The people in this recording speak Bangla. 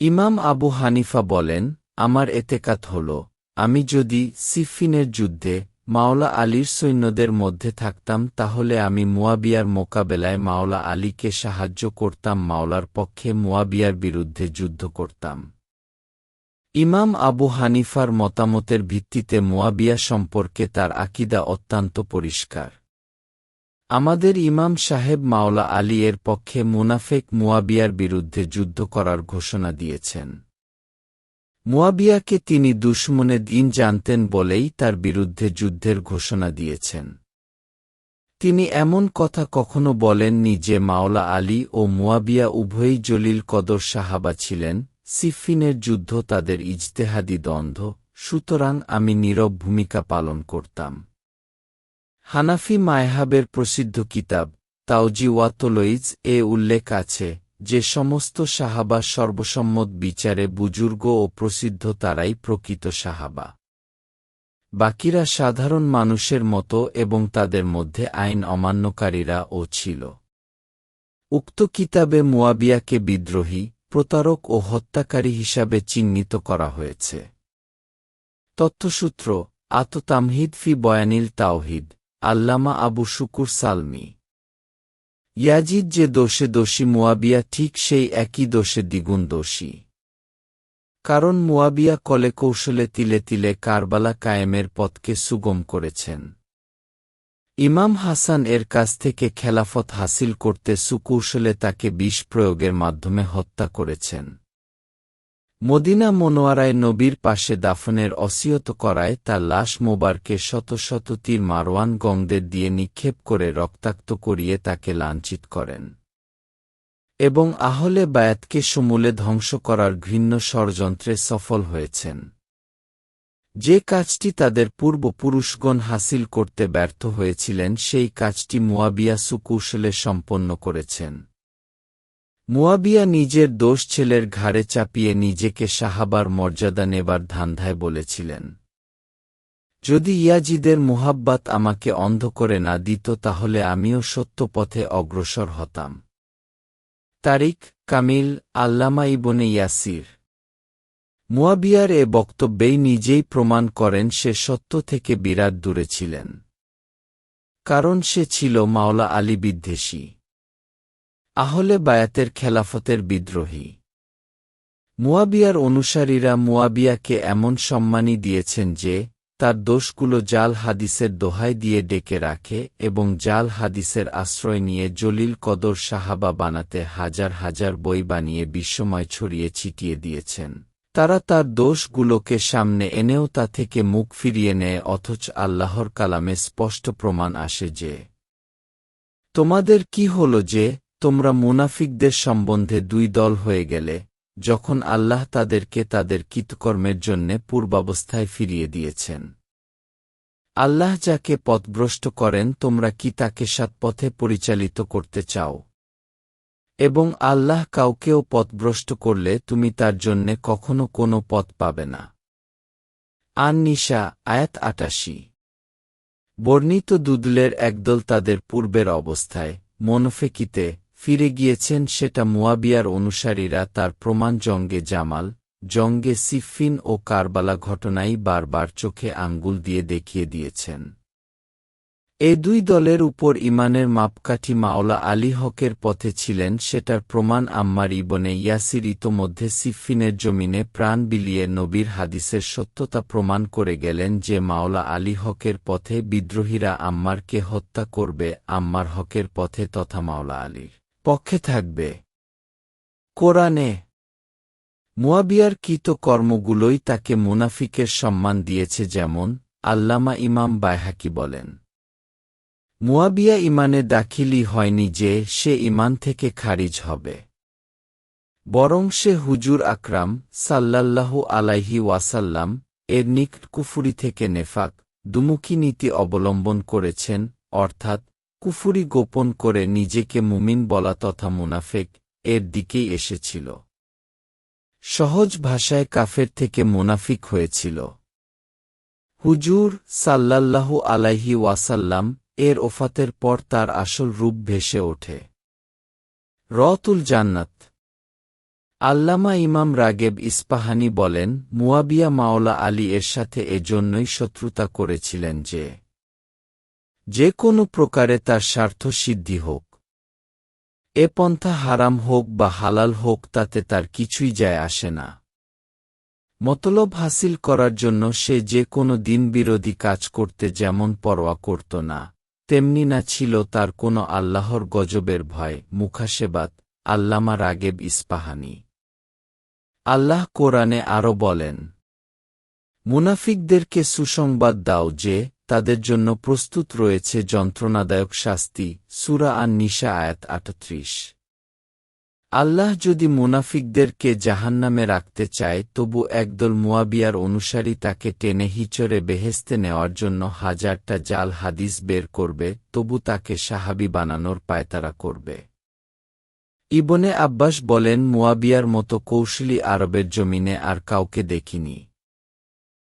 ইমাম আবু হানিফা বলেন, আমার এতেকাত হল। আমি যদি সিফিনের যুদ্ধে মাওলা আলীর সৈন্যদের মধ্যে থাকতাম, তাহলে আমি মুয়াবিয়ার মোকাবেলায় মাওলা আলীকে সাহায্য করতাম, মাওলার পক্ষে মুয়াবিয়ার বিরুদ্ধে যুদ্ধ করতাম। ইমাম আবু হানিফার মতামতের ভিত্তিতে মুয়াবিয়া সম্পর্কে তার আকিদা অত্যন্ত পরিষ্কার। আমাদের ইমাম সাহেব মাওলা আলী এর পক্ষে মুনাফেক মুয়াবিয়ার বিরুদ্ধে যুদ্ধ করার ঘোষণা দিয়েছেন। মুয়াবিয়াকে তিনি দুশ্মনে দিন জানতেন বলেই তার বিরুদ্ধে যুদ্ধের ঘোষণা দিয়েছেন। তিনি এমন কথা কখনো বলেননি যে মাওলা আলী ও মুয়াবিয়া উভয়ই জলিল কদর সাহাবা ছিলেন, সিফিনের যুদ্ধ তাদের ইজতেহাদি দ্বন্দ্ব, সুতরাং আমি নীরব ভূমিকা পালন করতাম। হানাফি মায়হাবের প্রসিদ্ধ কিতাব তাওজি ওয়াতলইজ এ উল্লেখ আছে, যে সমস্ত সাহাবা সর্বসম্মত বিচারে বুজুর্গ ও প্রসিদ্ধ তারাই প্রকৃত সাহাবা। বাকিরা সাধারণ মানুষের মতো এবং তাদের মধ্যে আইন অমান্যকারীরা ও ছিল। উক্ত কিতাবে মুয়াবিয়াকে বিদ্রোহী, প্রতারক ও হত্যাকারী হিসাবে চিহ্নিত করা হয়েছে। তথ্যসূত্র আত তামহিদ ফি বয়ানিল তাওহিদ। আল্লামা আবু শুকুর সালমি। ইয়াজিদ যে দোষে দোষী মুয়াবিয়া ঠিক সেই একই দোষে দ্বিগুণ দোষী। কারণ মুয়াবিয়া কলে কৌশলে তিলে তিলে কারবালা কায়েমের পথকে সুগম করেছেন। ইমাম হাসান এর কাছ থেকে খেলাফত হাসিল করতে সুকৌশলে তাকে বিষ প্রয়োগের মাধ্যমে হত্যা করেছেন। মদিনা মনোয়ারায় নবীর পাশে দাফনের অসিয়ত করায় তার লাশ মোবারকে শত শত তীর মারওয়ান গংদের দিয়ে নিক্ষেপ করে রক্তাক্ত করিয়ে তাকে লাঞ্ছিত করেন। এবং আহলে বায়াতকে সমূলে ধ্বংস করার ঘৃণ্য ষড়যন্ত্রে সফল হয়েছেন। যে কাজটি তাদের পূর্বপুরুষগণ হাসিল করতে ব্যর্থ হয়েছিলেন, সেই কাজটি মুয়াবিয়া সুকৌশলে সম্পন্ন করেছেন। মুয়াবিয়া নিজের দোষ ছেলের ঘাড়ে চাপিয়ে নিজেকে সাহাবার মর্যাদা নেবার ধান্ধায় বলেছিলেন। যদি ইয়াজিদের মুহাব্বাত আমাকে অন্ধ করে না দিত তাহলে আমিও সত্য পথে অগ্রসর হতাম। তারিক কামিল আল্লামা ইবনে ইয়াসির। মুয়াবিয়ার এ বক্তব্যেই নিজেই প্রমাণ করেন সে সত্য থেকে বিরাট দূরে ছিলেন। কারণ সে ছিল মাওলা আলী বিদ্বেষী। আহলে বায়াতের খেলাফতের বিদ্রোহী। মুয়াবিয়ার অনুসারীরা মুয়াবিয়াকে এমন সম্মানই দিয়েছেন যে, তার দোষগুলো জাল হাদিসের দোহাই দিয়ে ডেকে রাখে এবং জাল হাদিসের আশ্রয় নিয়ে জলিল কদর সাহাবা বানাতে হাজার হাজার বই বানিয়ে বিশ্বময় ছড়িয়ে ছিটিয়ে দিয়েছেন। তারা তার দোষগুলোকে সামনে এনেও তা থেকে মুখ ফিরিয়ে নেয় অথচ আল্লাহর কালামে স্পষ্ট প্রমাণ আসে যে, তোমাদের কি হল যে তোমরা মুনাফিকদের সম্বন্ধে দুই দল হয়ে গেলে, যখন আল্লাহ তাদেরকে তাদের কৃতকর্মের জন্যে পূর্বাবস্থায় ফিরিয়ে দিয়েছেন। আল্লাহ যাকে পথভ্রষ্ট করেন, তোমরা কি তাকে পথে পরিচালিত করতে চাও? এবং আল্লাহ কাউকেও পথভ্রষ্ট করলে তুমি তার জন্যে কখনো কোনো পথ পাবে না। আন নিশা আয়াত আটাশি। বর্ণিত দুদলের একদল তাদের পূর্বের অবস্থায়, মনফেকিতে ফিরে গিয়েছেন সেটা মুয়াবিয়ার অনুসারীরা তার প্রমাণ জঙ্গে জামাল, জঙ্গে সিফিন ও কারবালা ঘটনাই বারবার চোখে আঙ্গুল দিয়ে দেখিয়ে দিয়েছেন। এ দুই দলের উপর ইমানের মাপকাঠি মাওলা আলী হকের পথে ছিলেন সেটার প্রমাণ আম্মার ইবনে ইয়াসির ইতোমধ্যে সিফিনের জমিনে প্রাণ বিলিয়ে নবীর হাদিসের সত্যতা প্রমাণ করে গেলেন যে মাওলা আলী হকের পথে বিদ্রোহীরা আম্মারকে হত্যা করবে, আম্মার হকের পথে তথা মাওলা আলীর। পক্ষে থাকবে। কোরআনে, মুয়াবিয়ার কৃত কর্মগুলোই তাকে মুনাফিকের সম্মান দিয়েছে যেমন আল্লামা ইমাম বায়হাকি বলেন। মুয়াবিয়া ইমানে দাখিলই হয়নি যে সে ইমান থেকে খারিজ হবে। বরং সে হুজুর আকরাম সাল্লাল্লাহু আলাইহি ওয়াসাল্লাম এর নিকট কুফুরি থেকে নেফাক, দুমুখী নীতি অবলম্বন করেছেন, অর্থাৎ কুফুরি গোপন করে নিজেকে মুমিন বলা তথা মুনাফেক এর দিকেই এসেছিল। সহজ ভাষায় কাফের থেকে মুনাফিক হয়েছিল। হুজুর সাল্লাল্লাহু আলাইহি ওয়াসাল্লাম এর ওফাতের পর তার আসল রূপ ভেসে ওঠে। রতুল জান্নাত। আল্লামা ইমাম রাগেব ইস্পাহানি বলেন, মুয়াবিয়া মাওলা আলী এর সাথে এজন্যই শত্রুতা করেছিলেন যে যে কোনো প্রকারে তার স্বার্থ সিদ্ধি হোক। এ পন্থা হারাম হোক বা হালাল হোক, তাতে তার কিছুই যায় আসে না। মতলব হাসিল করার জন্য সে যে কোনো দিন বিরোধী কাজ করতে যেমন পরোয়া করত না, তেমনি না ছিল তার কোনো আল্লাহর গজবের ভয় মুখাশেবাত আল্লামা রাগেব ইস্পাহানি। আল্লাহ কোরআনে আরও বলেন, মুনাফিকদেরকে সুসংবাদ দাও যে তাদের জন্য প্রস্তুত রয়েছে যন্ত্রণাদায়ক শাস্তি, সুরা আন নিশা আয়াত আটত্রিশ। আল্লাহ যদি মুনাফিকদেরকে জাহান্নামে রাখতে চায়, তবু একদল মুয়াবিয়ার অনুসারী তাকে টেনে হিচড়ে বেহেস্তে নেওয়ার জন্য হাজারটা জাল হাদিস বের করবে, তবু তাকে সাহাবি বানানোর পায়তারা করবে। ইবনে আব্বাস বলেন, মুয়াবিয়ার মতো কৌশলী আরবের জমিনে আর কাউকে দেখিনি।